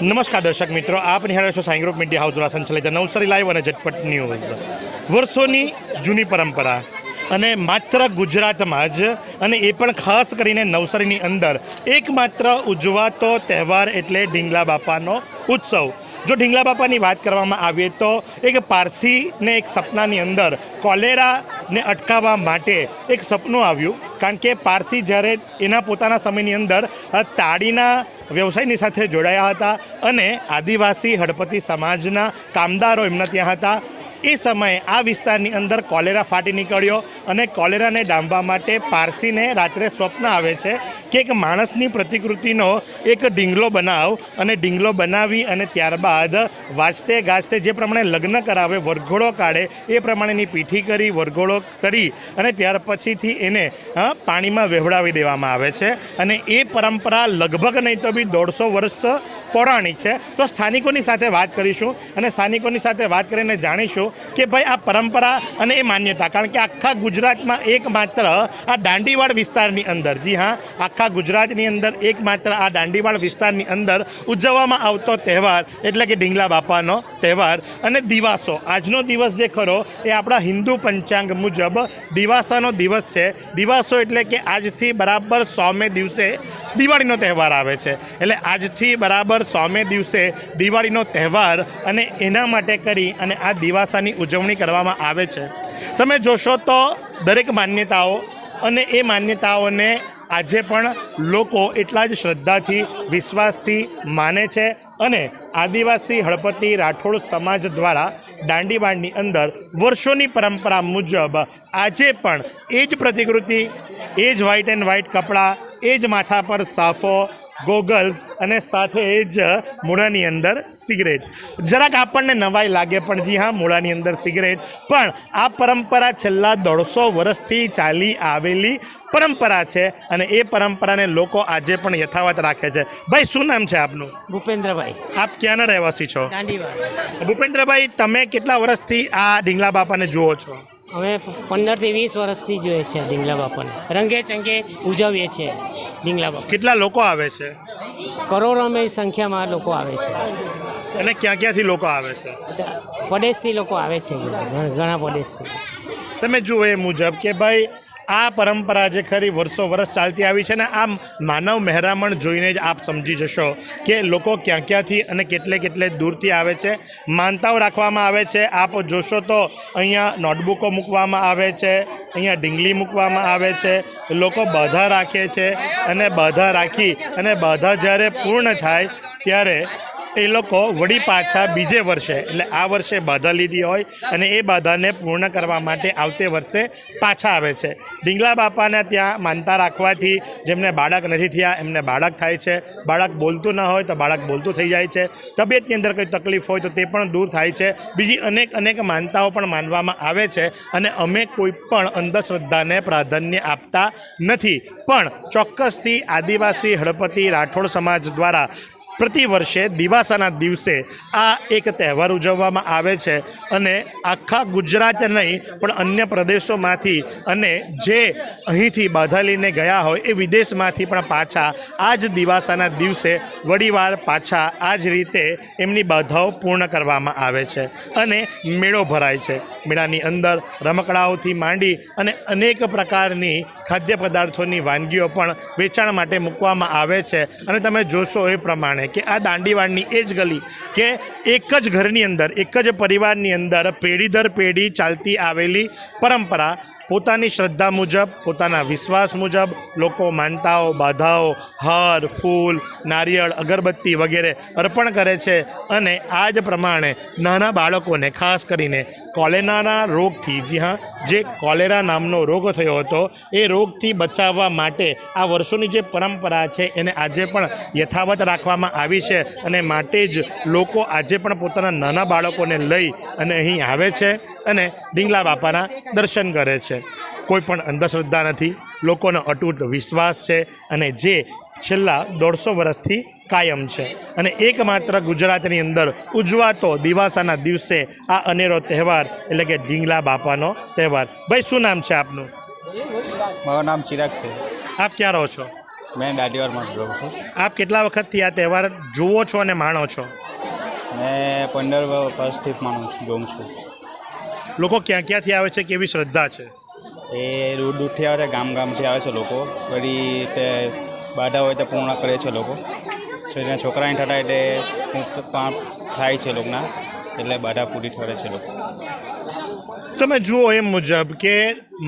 નમસ્કાર દર્શક મિત્રો, આપ નિહાળો છો સાંઈ ગ્રુપ મીડિયા હાઉસ દ્વારા સંચાલિત નવસારી લાઈવ અને ઝટપટ ન્યૂઝ. વર્ષોની જૂની પરંપરા અને માત્ર ગુજરાતમાં જ, અને એ પણ ખાસ કરીને નવસારીની અંદર, એકમાત્ર ઉજવાતો તહેવાર એટલે ઢીંગલા બાપાનો ઉત્સવ. જો ઢીંગલા બાપાની વાત કરવામાં આવે તો એક પારસીને એક સપનાની અંદર કોલેરાને અટકાવવા માટે એક સપનું આવ્યું. કારણ કે પારસી જ્યારે એના પોતાના સમયની અંદર તાળીના વ્યવસાયની સાથે જોડાયા હતા અને આદિવાસી હળપતિ સમાજના કામદારો એમના ત્યાં હતા. એ સમયે આ વિસ્તારની અંદર કોલેરા ફાટી નીકળ્યો અને કોલેરાને ડામવા માટે પારસીને રાત્રે સ્વપ્ન આવે છે કે એક માણસની પ્રતિકૃતિનો એક ઢીંગલો બનાવ અને ઢીંગલો બનાવી અને ત્યારબાદ વાંચતે ગાજતે જે પ્રમાણે લગ્ન કરાવે, વરઘોડો કાઢે, એ પ્રમાણેની પીઠી કરી, વરઘોડો કરી અને ત્યાર પછીથી એને પાણીમાં વહેવડાવી દેવામાં આવે છે. અને એ પરંપરા લગભગ નહીં તો બી દોઢસો વર્ષ પૌરાણિક છે. તો સ્થાનિકોની સાથે વાત કરીશું અને સ્થાનિકોની સાથે વાત કરીને જાણીશું કે ભાઈ આ પરંપરા અને એ માન્યતા. કારણ કે આખા ગુજરાતમાં એકમાત્ર આ દાંડીવાડ વિસ્તારની અંદર, જી હા, આખા ગુજરાતની અંદર એકમાત્ર આ દાંડીવાડ વિસ્તારની અંદર ઉજવવામાં આવતો તહેવાર એટલે કે ઢીંગલા બાપાનો તહેવાર અને દિવાસો. આજનો દિવસ જે ખરો, એ આપણા હિન્દુ પંચાંગ મુજબ દિવાસાનો દિવસ છે. દિવાસો એટલે કે આજથી બરાબર સોમે દિવસે દિવાળીનો તહેવાર આવે છે. એટલે આજથી બરાબર સોમે દિવસે દિવાળીનો તહેવાર અને એના માટે કરી અને આ દિવાસાની ઉજવણી કરવામાં આવે છે. તમે જોશો તો દરેક માન્યતાઓ અને એ માન્યતાઓને આજે પણ લોકો એટલા જ શ્રદ્ધાથી, વિશ્વાસથી માને છે અને આદિવાસી હળપતિ રાઠોડ સમાજ દ્વારા દાંડીવાડની અંદર વર્ષોની પરંપરા મુજબ આજે પણ એ જ પ્રતિકૃતિ, એ જ વ્હાઇટ એન્ડ વ્હાઇટ કપડાં, એ જ માથા પર સાફો ગોગલ્સ અને સાથે જ મૂળાની અંદર સિગરેટ. જરાક આપણને નવાઈ લાગે પણ જી હા મૂળાની અંદર સિગરેટ. પણ આ પરંપરા છેલ્લા દોઢસો વર્ષથી ચાલી આવેલી પરંપરા છે અને એ પરંપરાને લોકો આજે પણ યથાવત રાખે છે. ભાઈ શું નામ છે આપનું? ભૂપેન્દ્રભાઈ. આપ ક્યાંના રહેવાસી છો? ભૂપેન્દ્રભાઈ તમે કેટલા વર્ષથી આ ડીંગલા બાપાને જુઓ છો? અમે પંદરથી વીસ વર્ષથી જોઈએ છે ડીંગલા બાપાને. રંગે ચંગે ઉજવીએ છીએ ડીંગલા બાપા. કેટલા લોકો આવે છે? કરોડોની સંખ્યામાં લોકો આવે છે. અને ક્યાં ક્યાંથી લોકો આવે છે? પડેશથી લોકો આવે છે ઘણા ઘણા તમે જુઓ એ મુજબ કે ભાઈ આ પરંપરા જે ખરી વર્ષો વર્ષ ચાલતી આવી છે ને આ માનવ મહેરામણ જોઈને જ આપ સમજી જશો કે લોકો ક્યાં ક્યાંથી અને કેટલે કેટલે દૂરથી આવે છે. માનતાઓ રાખવામાં આવે છે. આપ જોશો તો અહીંયા નોટબુકો મૂકવામાં આવે છે, અહીંયા ડીંગલી મૂકવામાં આવે છે. લોકો બાધા રાખે છે અને બાધા રાખી અને બાધા જ્યારે પૂર્ણ થાય ત્યારે એ લોકો વળી પાછા બીજે વર્ષે, એટલે આ વર્ષે બાધા લીધી હોય અને એ બાધાને પૂર્ણ કરવા માટે આવતે વર્ષે પાછા આવે છે. ડીંગલા બાપાને ત્યાં માનતા રાખવાથી જેમને બાળક નથી થયા, એમને બાળક થાય છે. બાળક બોલતું ન હોય તો બાળક બોલતું થઈ જાય છે. તબિયતની અંદર કંઈ તકલીફ હોય તો તે પણ દૂર થાય છે. બીજી અનેક અનેક માનતાઓ પણ માનવામાં આવે છે અને અમે કોઈ પણ અંધશ્રદ્ધાને પ્રાધાન્ય આપતા નથી. પણ ચોક્કસથી આદિવાસી હળપતિ રાઠોડ સમાજ દ્વારા પ્રતિ વર્ષે દિવાસાના દિવસે આ એક તહેવાર ઉજવવામાં આવે છે અને આખા ગુજરાત નહીં, પણ અન્ય પ્રદેશોમાંથી અને જે અહીંથી બાધા લઈને ગયા હોય એ વિદેશમાંથી પણ પાછા આ જ દિવાસાના દિવસે વડીવાર પાછા આ જ રીતે એમની બાધાઓ પૂર્ણ કરવામાં આવે છે અને મેળો ભરાય છે. મેળાની અંદર રમકડાઓથી માંડી અને અનેક પ્રકારની ખાદ્ય પદાર્થોની વાનગીઓ પણ વેચાણ માટે મૂકવામાં આવે છે અને તમે જોશો એ પ્રમાણે કે આ દાંડીવાડની એ જ ગલી કે એક જ ઘરની અંદર, એક જ પરિવારની અંદર પેઢી દર પેઢી ચાલતી આવેલી પરંપરા પોતાની શ્રદ્ધા મુજબ, પોતાના વિશ્વાસ મુજબ લોકો માનતાઓ, બાધાઓ, હાર, ફૂલ, નારિયેળ, અગરબત્તી વગેરે અર્પણ કરે છે અને આ જ પ્રમાણે નાના બાળકોને, ખાસ કરીને કોલેરાના રોગથી, જી હા, જે કોલેરા નામનો રોગ થયો હતો, એ રોગથી બચાવવા માટે આ વર્ષોની જે પરંપરા છે એને આજે પણ યથાવત રાખવામાં આવી છે અને માટે જ લોકો આજે પણ પોતાના નાના બાળકોને લઈ અને અહીં આવે છે. અને ડીંગલા બાપાના દર્શન કરે છે. કોઈ પણ અંધશ્રદ્ધા નથી. લોકોનો અટૂટ વિશ્વાસ છે અને જે છેલ્લા દોઢસો વર્ષથી કાયમ છે. અને એકમાત્ર ગુજરાતની અંદર ઉજવાતો દિવાસાના દિવસે આ અનેરો તહેવાર એટલે કે ઢીંગલા બાપાનો તહેવાર. ભાઈ શું નામ છે આપનું? મારું નામ ચિરાગ છે. આપ ક્યાં રહો છો? મેં દાઢીવારમાં રહું છું. આપ કેટલા વખતથી આ તહેવાર જુઓ છો અને માણો છો? મેં પંદર વર્ષથી માણું છું જોઉં છું. લોકો ક્યાં ક્યાંથી આવે છે કેવી શ્રદ્ધા છે? એ દૂર દૂરથી આવે છે ગામ ગામથી આવે છે લોકો. વળી તે બાધા હોય તે પૂર્ણ કરે છે લોકો. એના છોકરાને થતા એટલે કામ થાય છે લોકોના એટલે બાધા પૂરી ઠરે છે લોકો. તમે જુઓ એ મુજબ કે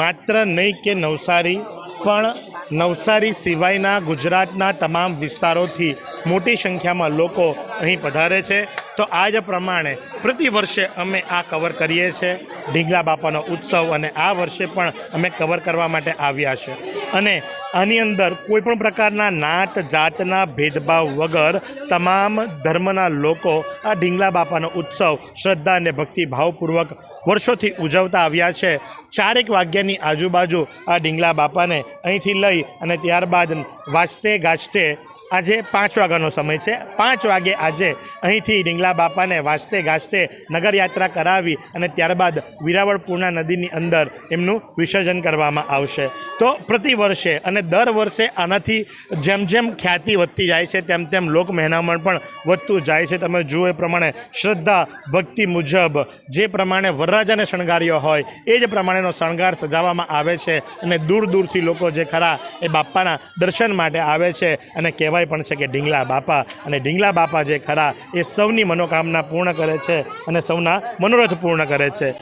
માત્ર નહીં કે નવસારી પણ નવસારી સિવાયના ગુજરાતના તમામ વિસ્તારોથી મોટી સંખ્યામાં લોકો અહીં પધારે છે. તો આ જ પ્રમાણે પ્રતિ વર્ષે અમે આ કવર કરીએ છીએ. ઢીંગલા બાપાનો ઉત્સવ અને આ વર્ષે પણ અમે કવર કરવા માટે આવ્યા છે. અને આની અંદર કોઈપણ પ્રકારના નાત જાતના ભેદભાવ વગર તમામ ધર્મના લોકો આ ઢીંગલા બાપાનો ઉત્સવ શ્રદ્ધા અને ભક્તિભાવપૂર્વક વર્ષોથી ઉજવતા આવ્યા છે. ચારેક વાગ્યાની આજુબાજુ આ ઢીંગલા બાપાને અહીંથી લઈ અને ત્યારબાદ વાજતે ગાજતે આજે પાંચ વાગ્યાનો સમય છે. પાંચ વાગે આજે અહીંથી ડીંગલા બાપાને વાંચતે ગાજતે નગરયાત્રા કરાવી અને ત્યારબાદ વિરાવળ પૂર્ણા નદીની અંદર એમનું વિસર્જન કરવામાં આવશે. તો પ્રતિ વર્ષે અને દર વર્ષે આનાથી જેમ જેમ ખ્યાતિ વધતી જાય છે, તેમ તેમ લોક મહેનામણ પણ વધતું જાય છે. તમે જુઓ એ પ્રમાણે શ્રદ્ધા, ભક્તિ મુજબ જે પ્રમાણે વરરાજાને શણગાર્યો હોય, એ જ પ્રમાણેનો શણગાર સજાવવામાં આવે છે અને દૂર દૂરથી લોકો જે ખરા એ બાપાના દર્શન માટે આવે છે અને કહેવાય પણ છે કે ઢીંગલા બાપા અને ઢીંગલા બાપા જે ખરા એ સૌની મનોકામના પૂર્ણ કરે છે અને સૌના મનોરથ પૂર્ણ કરે છે.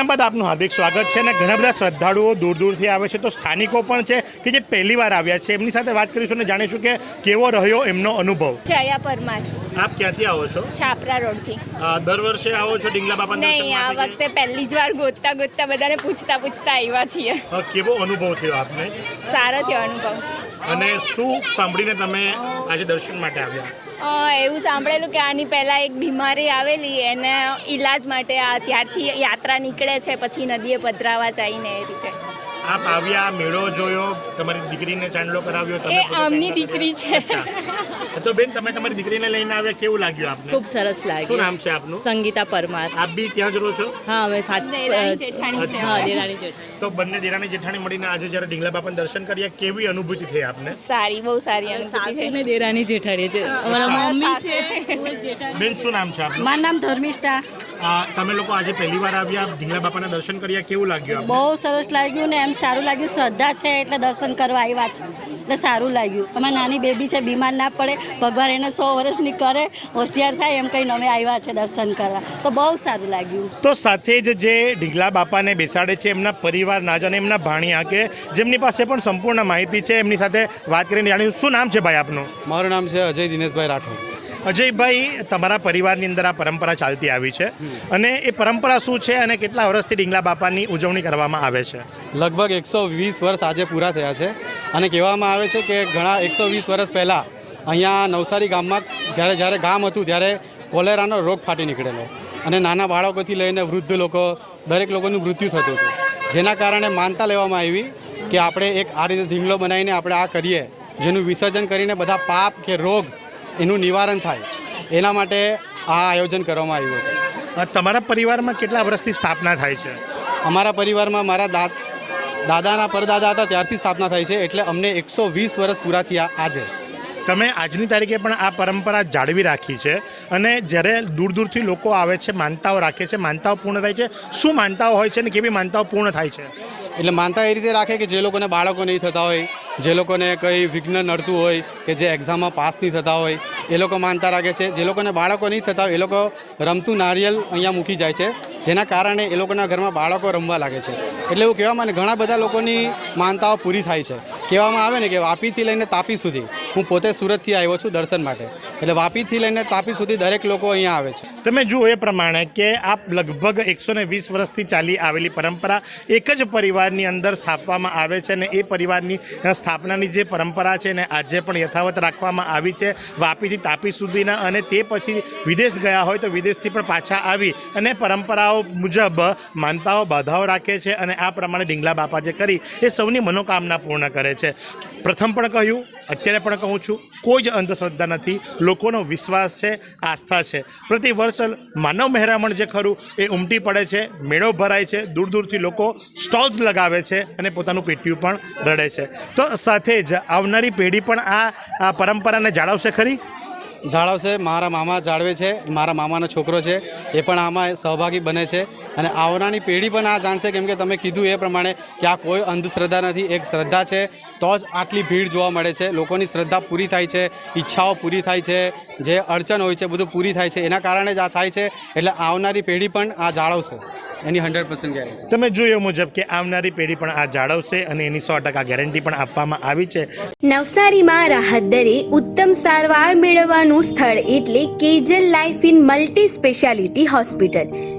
વિરામ બાદ આપનું હાર્દિક સ્વાગત છે અને ઘણા બધા શ્રદ્ધાળુઓ દૂર દૂરથી આવે છે. તો સ્થાનિકો પણ છે કે જે પહેલી વાર આવ્યા છે એમની સાથે વાત કરીશું અને જાણીશું કે કેવો રહ્યો એમનો અનુભવ. જયા પરમાર. આપ ક્યાંથી આવો છો? છાપરા રોડથી. થી દર વર્ષે આવો છો ડીંગલા બાપા નહીં આ વખતે પહેલી જ વાર ગોતતા ગોતતા બધાને પૂછતા પૂછતા આવ્યા છીએ. કેવો અનુભવ થયો આપને? સારો થયો અનુભવ. અને શું સાંભળીને તમે આજે દર્શન માટે આવ્યા? એવું સાંભળેલું કે આની પહેલાં એક બીમારી આવેલી એને ઈલાજ માટે આ ત્યારથી યાત્રા નીકળે છે પછી નદીએ પધરાવા જઈને એ રીતે. આપ આવ્યા મેળો જોયો તમારી દીકરીને ચાંદલો કરાવ્યો તમે એ આમની દીકરી છે. તો બેન તમે તમારી દીકરીને લઈને આવ્યા કેવું લાગ્યું આપને? ખૂબ સરસ શું નામ છે આપનું? સંગીતા પરમાર. આપ બી ત્યાં જ રહો છો? હા અમે સાત દેરાણી જેઠાણી છે. હા દેરાણી જેઠાણી. તો બંને દેરાણી જેઠાણી મળીને આજે જ્યારે ઢીંગલા બાપાને દર્શન કર્યા કેવી અનુભૂતિ થઈ આપને? સારી બહુ સારી અનુભૂતિ થઈ. છે ને દેરાણી જેઠાણી છે. અમારા મમ્મી છે બેન શું નામ છે આપનું? મારું નામ ધર્મિષ્ઠા. તમે લોકો આજે પહેલી વાર આવ્યા ઢીંગલા બાપાના દર્શન કર્યા કેવું લાગ્યું બહુ સરસ લાગ્યું ને એમ સારું લાગ્યું. શ્રદ્ધા છે એટલે દર્શન કરવા આવ્યા છે. એટલે સારું લાગ્યું. અમારી નાની બેબી છે બીમાર ના પડે. ભગવાન એને સો વર્ષની કરે હોશિયાર થાય એમ કંઈ અમે આવ્યા છે દર્શન કરવા. તો બહુ સારું લાગ્યું. તો સાથે જ જે ઢીંગલા બાપાને બેસાડે છે એમના પરિવારના જ અને એમના ભાણિયા કે જેમની પાસે પણ સંપૂર્ણ માહિતી છે એમની સાથે વાત કરીને જાણીશું શું નામ છે ભાઈ આપનું? મારું નામ છે અજય દિનેશભાઈ રાઠોડ. અજયભાઈ, તમારા પરિવારની અંદર આ પરંપરા ચાલતી આવી છે. અને એ પરંપરા શું છે અને કેટલા વર્ષથી ડીંગલા બાપાની ઉજવણી કરવામાં આવે છે? લગભગ એકસો વીસ વર્ષ આજે પૂરા થયા છે. અને કહેવામાં આવે છે કે ઘણા એકસો વીસ વર્ષ પહેલાં અહીંયા નવસારી ગામમાં જ્યારે જ્યારે ગામ હતું ત્યારે કોલેરાનો રોગ ફાટી નીકળેલો. અને નાના બાળકોથી લઈને વૃદ્ધ લોકો, દરેક લોકોનું મૃત્યુ થતું હતું. જેના કારણે માનતા લેવામાં આવી કે આપણે એક આ રીતે ધીંગલો બનાવીને આપણે આ કરીએ, જેનું વિસર્જન કરીને બધા પાપ કે રોગ એનું નિવારણ થાય. એના માટે આ આયોજન કરવામાં આવ્યું હતું. તમારા પરિવારમાં કેટલા વર્ષથી સ્થાપના થાય છે? અમારા પરિવારમાં મારા દા દાદાના પરદાદા હતા ત્યારથી સ્થાપના થઈ છે એટલે અમને એકસો વીસ વર્ષ પૂરા થયા આજે. તમે આજની તારીખે પણ આ પરંપરા જાળવી રાખી છે અને જ્યારે દૂર દૂરથી લોકો આવે છે માનતાઓ રાખે છે માનતાઓ પૂર્ણ થાય છે શું માનતાઓ હોય છે અને કેવી માનતાઓ પૂર્ણ થાય છે? એટલે માનતા એ રીતે રાખે કે જે લોકોને બાળકો નહીં થતા હોય જે લોકોને કંઈ વિઘ્ન નડતું હોય કે જે એક્ઝામમાં પાસ નહીં થતા હોય, એ લોકો માનતા રાખે છે. જે લોકોને બાળકો નહીં થતા હોય, એ લોકો રમતું નારિયેલ અહીંયા મૂકી જાય છે, જેના કારણે એ લોકોના ઘરમાં બાળકો રમવા લાગે છે. એટલે એવું કહેવામાં ઘણા બધા લોકોની માનતાઓ પૂરી થાય છે. કહેવામાં આવે ને કે વાપીથી લઈને તાપી સુધી હું પોતે સુરતથી આવ્યો છું દર્શન માટે. એટલે વાપીથી લઈને તાપી સુધી દરેક લોકો અહીંયા આવે છે. તમે જુઓ એ પ્રમાણે કે આ લગભગ એકસો વીસ વર્ષથી ચાલી આવેલી પરંપરા એક જ પરિવારની અંદર સ્થાપવામાં આવે છે અને એ પરિવારની સ્થાપનાની જે પરંપરા છે ને આજે પણ યથાવત રાખવામાં આવી છે વાપીથી તાપી સુધીના અને તે પછી વિદેશ ગયા હોય તો વિદેશથી પણ પાછા આવી અને પરંપરાઓ મુજબ માનતાઓ, બાધાઓ રાખે છે અને આ પ્રમાણે ઢીંગલા બાપા જે કરી એ સૌની મનોકામના પૂર્ણ કરે છે. પ્રથમ પણ કહ્યું, અત્યારે પણ કહું છું, કોઈ જ અંધશ્રદ્ધા નથી, લોકોનો વિશ્વાસ છે, આસ્થા છે. પ્રતિ વર્ષ માનવ મહેરામણ જે ખરું, એ ઉમટી પડે છે, મેળો ભરાય છે દૂર દૂરથી લોકો સ્ટોલ્સ લગાવે છે અને પોતાનું પેટીયું પણ રડે છે. તો સાથે જ આવનારી પેઢી પણ આ પરંપરાને જાળવશે ખરી? જાળવશે મારા મામા જાળવે છે, મારા મામાનો છોકરો છે, એ પણ આમાં સહભાગી બને છે. અને આવનારી પેઢી પણ આ જાણશે, કેમ કે તમે કીધું એ પ્રમાણે કે આ કોઈ અંધશ્રદ્ધા નથી, એક શ્રદ્ધા છે, તો જ આટલી ભીડ જોવા મળે છે. લોકોની શ્રદ્ધા પૂરી થાય છે, ઈચ્છાઓ પૂરી થાય છે જે અડચણ હોય છે બધું પૂરી થાય છે એના કારણે જ આ થાય છે એટલે આવનારી પેઢી પણ આ જાળવશે. એની હંડ્રેડ પર્સન્ટ ગેરંટી તમે જોયું મુજબ કે આવનારી પેઢી પણ આ જાળવશે અને એની સો ટકા ગેરંટી પણ આપવામાં આવી છે. નવસારીમાં રાહત દરે ઉત્તમ સારવાર મેળવવાનું સ્થળ એટલે Kejal life in multi speciality hospital.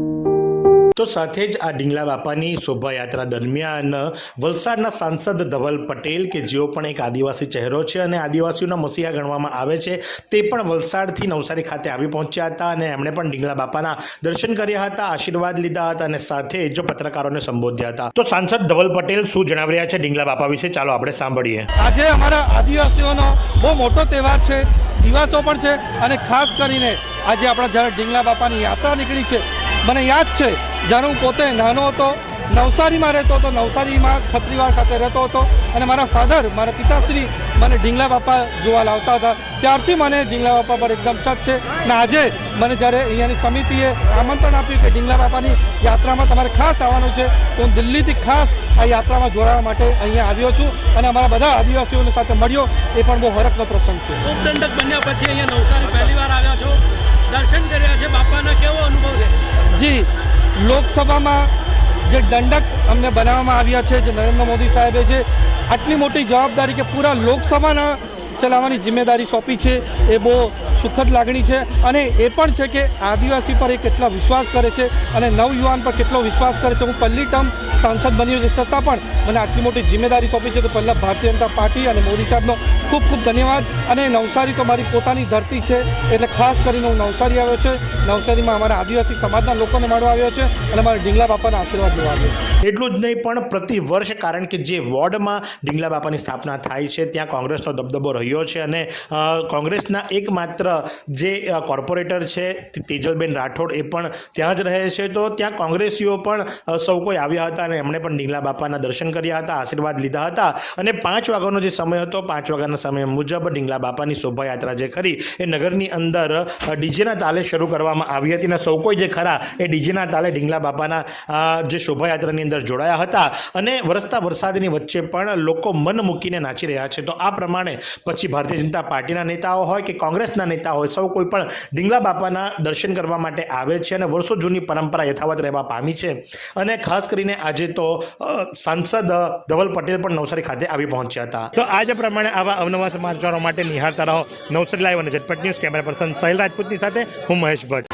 તો સાથે જ આ ડીંગલા બાપાની શોભાયાત્રા દરમિયાન વલસાડના સાંસદ ધવલ પટેલ કે જેઓ પણ એક આદિવાસી ચહેરો છે અને આદિવાસીઓના મસીહા ગણવામાં આવે છે, તે પણ વલસાડથી નવસારી ખાતે આવી પહોંચ્યા હતા અને એમણે પણ ડીંગલા બાપાના દર્શન કર્યા હતા, આશીર્વાદ લીધા હતા અને સાથે જ પત્રકારોને સંબોધ્યા હતા. તો સાંસદ ધવલ પટેલ શું જણાવી રહ્યા છે ઢીંગલા બાપા વિશે? ચાલો આપણે સાંભળીએ. આજે અમારા આદિવાસીઓનો બહુ મોટો તહેવાર છે, દિવસો પણ છે અને ખાસ કરીને આજે આપણા જ્યારે ઢીંગલા બાપાની યાત્રા નીકળી છે મને યાદ છે, જ્યારે હું પોતે નાનો હતો, નવસારીમાં રહેતો હતો, નવસારીમાં ખત્રીવાડ ખાતે રહેતો હતો અને મારા ફાધર મારા પિતાશ્રી મને ઢીંગલા બાપા જોવા લાવતા હતા. ત્યારથી મને ઢીંગલા બાપા પર એકદમ શક છે અને આજે મને જ્યારે અહીંયાની સમિતિએ આમંત્રણ આપ્યું કે ઢીંગલા બાપાની યાત્રામાં તમારે ખાસ આવવાનું છે, તો હું દિલ્હીથી ખાસ આ યાત્રામાં જોડાવા માટે અહીંયા આવ્યો છું અને અમારા બધા આદિવાસીઓની સાથે મળ્યો, એ પણ બહુ હરખનો પ્રસંગ છે. ઉપદંડક બન્યા પછી અહીંયા નવસારી પહેલી આવ્યા છો. દર્શન કર્યા છે બાપાના જી લોકસભામાં જે દંડક અમને બનાવવામાં આવ્યા છે, જે નરેન્દ્ર મોદી સાહેબે જે આટલી મોટી જવાબદારી કે પૂરા લોકસભાના ચલાવવાની જિમ્મેદારી સોંપી છે, એ બહુ સુખદ લાગણી છે અને એ પણ છે કે આદિવાસી પર એ કેટલા વિશ્વાસ કરે છે અને નવયુવાન પર કેટલો વિશ્વાસ કરે છે. હું પહેલી ટર્મ સાંસદ બન્યો છે. છતાં પણ મને આટલી મોટી જિમ્મેદારી સોંપી છે તો પહેલાં ભારતીય જનતા પાર્ટી અને મોદી સાહેબનો ખૂબ ખૂબ ધન્યવાદ. અને નવસારી તો મારી પોતાની ધરતી છે એટલે ખાસ કરીને હું નવસારી આવ્યો છે. નવસારીમાં અમારા આદિવાસી સમાજના લોકોને મળવા આવ્યો છે અને મારા ઢીંગલા બાપાના આશીર્વાદ લેવા આવ્યો એટલું જ નહીં પણ પ્રતિ વર્ષ કારણ કે જે વોર્ડમાં ડીંગલા બાપાની સ્થાપના થાય છે, ત્યાં કોંગ્રેસનો દબદબો રહ્યો છે અને કોંગ્રેસના એકમાત્ર જે કોર્પોરેટર છે તેજલબેન રાઠોડ, એ પણ ત્યાં જ રહે છે. તો ત્યાં કોંગ્રેસીઓ પણ સૌ કોઈ આવ્યા હતા અને એમણે પણ ડીંગલા બાપાના દર્શન કર્યા હતા, આશીર્વાદ લીધા હતા. અને પાંચ વાગ્યાનો જે સમય હતો, પાંચ વાગ્યાના સમય મુજબ ઢીંગલા બાપાની શોભાયાત્રા જે ખરી એ નગરની અંદર ડીજેના તાલે શરૂ કરવામાં આવી હતી. અને સૌ કોઈ જે ખરા, એ ડીજેના તાલે ઢીંગલા બાપાના જે શોભાયાત્રાની અંદર જોડાયા હતા. અને વરસતા વરસાદની વચ્ચે પણ લોકો મન મૂકીને નાચી રહ્યા છે. તો આ પ્રમાણે પછી ભારતીય જનતા પાર્ટીના નેતાઓ હોય કે કોંગ્રેસના નેતા હોય. સૌ કોઈ પણ ડીંગલા બાપાના દર્શન કરવા માટે આવે છે અને વર્ષો જૂની પરંપરા યથાવત રહેવા પામી છે. અને ખાસ કરીને આજે તો સાંસદ ધવલ પટેલ પણ નવસારી ખાતે આવી પહોંચ્યા હતા. તો આજે પ્રમાણે આવા અવનવા સમાચારો માટે નિહાળતા રહો. નવસારી લાઈવ અને ઝટપટ ન્યૂઝ કેમેરા પર્સન સહેલ રાજપૂતની સાથે હું મહેશ ભટ્ટ.